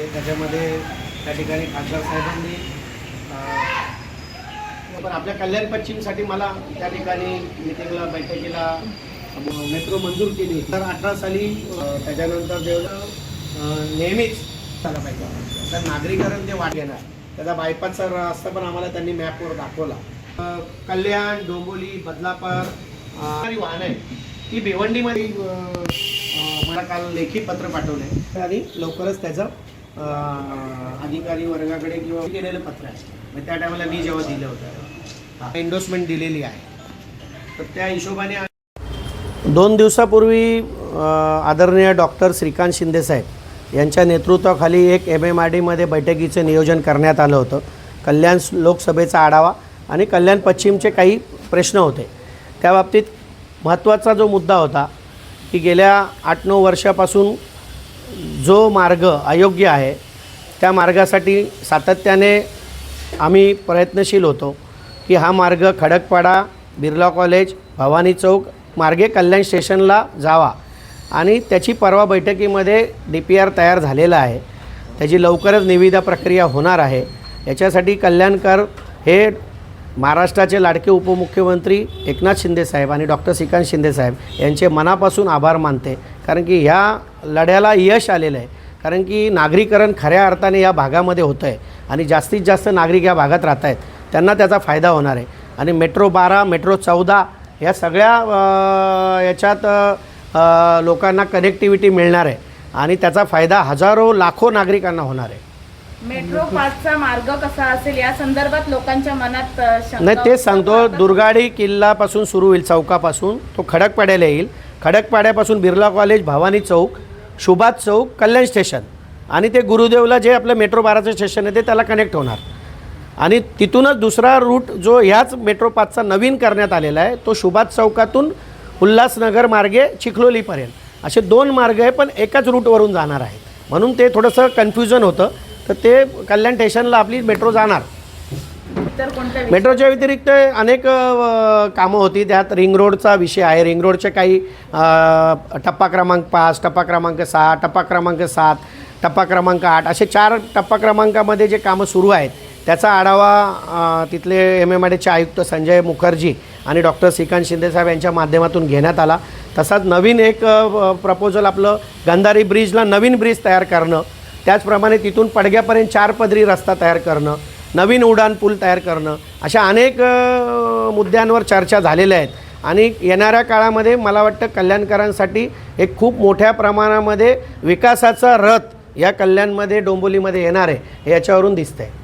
ते त्याच्यामध्ये त्या ठिकाणी खासदार साहेबांनी पण आपल्या कल्याण पश्चिमसाठी मला त्या ठिकाणी मिटिंगला बैठकीला मेट्रो मंजूर केली. तर अठरा साली त्याच्यानंतर जेवढं नेहमीच झाला पाहिजे. तर नागरिकांना ते वाट घेणार. त्याचा बायपासचा रस्ता पण आम्हाला त्यांनी मॅपवर दाखवला. कल्याण डोंबोली बदलापूर वाहन आहे ती भिवंडीमध्ये मला काल लेखी पत्र पाठवले. आणि लवकरच त्याचं अधिकारी वर्गाकडे किंवा केलेलं पत्र आहे. मग त्या टायमाला मी जेव्हा दिलं होतं एन्डोर्समेंट दिलेली आहे. तर त्या हिशोबाने दोन दिवसापूर्वी आदरणीय डॉक्टर श्रीकांत शिंदेसाहेब यांच्या नेतृत्वाखाली एक एम एम आर डीमध्ये बैठकीचं नियोजन करण्यात आलं होतं. कल्याण लोकसभेचा आढावा आणि कल्याण पश्चिमचे काही प्रश्न होते. त्या बाबतीत महत्त्वाचा जो मुद्दा होता की गेल्या आठ नऊ वर्षापासून जो मार्ग अयोग्य आहे त्या मार्गासाठी सातत्याने आम्ही प्रयत्नशील होतो की हा मार्ग खडकपाडा बिर्ला कॉलेज भवानी चौक मार्गे कल्याण स्टेशनला जावा. आणि त्याची परवा बैठकीमध्ये डी पी आर तयार झालेला आहे. त्याची लवकरच निविदा प्रक्रिया होणार आहे. याच्यासाठी कल्याणकर हे महाराष्ट्राचे लाडके उपमुख्यमंत्री एकनाथ शिंदेसाहेब आणि डॉक्टर श्रीकांत शिंदेसाहेब यांचे मनापासून आभार मानते. कारण की ह्या लढ्याला यश आलेलं आहे. कारण की नागरीकरण खऱ्या अर्थाने या भागामध्ये होतं आहे आणि जास्तीत जास्त नागरिक या भागात राहत आहेत त्यांना त्याचा फायदा होणार आहे. आणि मेट्रो बारा मेट्रो चौदा या सगळ्या याच्यात लोकांना कनेक्टिव्हिटी मिळणार आहे. आणि त्याचा फायदा हजारो लाखो नागरिकांना होणार आहे. मेट्रो पाचचा मार्ग कसा असेल या संदर्भात लोकांच्या मनात नाही तेच सांगतो. दुर्गाडी किल्लापासून सुरू होईल चौकापासून. तो खडकपाड्याला येईल. खडकपाड्यापासून बिर्ला कॉलेज भवानी चौक सुभाष चौक कल्याण स्टेशन. आणि ते गुरुदेवला जे आपलं मेट्रो बाराचं स्टेशन आहे ते त्याला कनेक्ट होणार. आणि तिथूनच दुसरा रूट जो ह्याच मेट्रो पाचचा नवीन करण्यात आलेला आहे तो सुभाष चौकातून उल्हासनगर मार्गे चिखलोलीपर्यंत. असे दोन मार्ग आहे पण एकाच रूटवरून जाणार आहेत. म्हणून ते थोडंसं कन्फ्युजन होतं. तर ते कल्याण स्टेशनला आपली मेट्रो जाणार. मेट्रोच्या व्यतिरिक्त अनेक कामं होती. त्यात रिंग रोडचा विषय आहे. रिंग रोडचे काही टप्पा क्रमांक पाच टप्पा क्रमांक सहा टप्पा क्रमांक सात टप्पा क्रमांक आठ असे चार टप्पा क्रमांकामध्ये जे कामं सुरू आहेत त्याचा आढावा तिथले एम एम आय आयुक्त संजय मुखर्जी आणि डॉक्टर श्रीकांत शिंदेसाहेब यांच्या माध्यमातून घेण्यात आला. तसाच नवीन एक प्रपोजल आपलं गंधारी ब्रिजला नवीन ब्रिज तयार करणं त्याचप्रमाणे तिथून पडग्यापर्यंत चार पदरी रस्ता तयार करणं नवीन उड्डाण पूल तयार करणं अशा अनेक मुद्द्यांवर चर्चा झालेल्या आहेत. आणि येणाऱ्या काळामध्ये मला वाटतं कल्याणकरांसाठी एक खूप मोठ्या प्रमाणामध्ये विकासाचा रथ या कल्याणमध्ये डोंबोलीमध्ये येणार आहे हे याच्यावरून आहे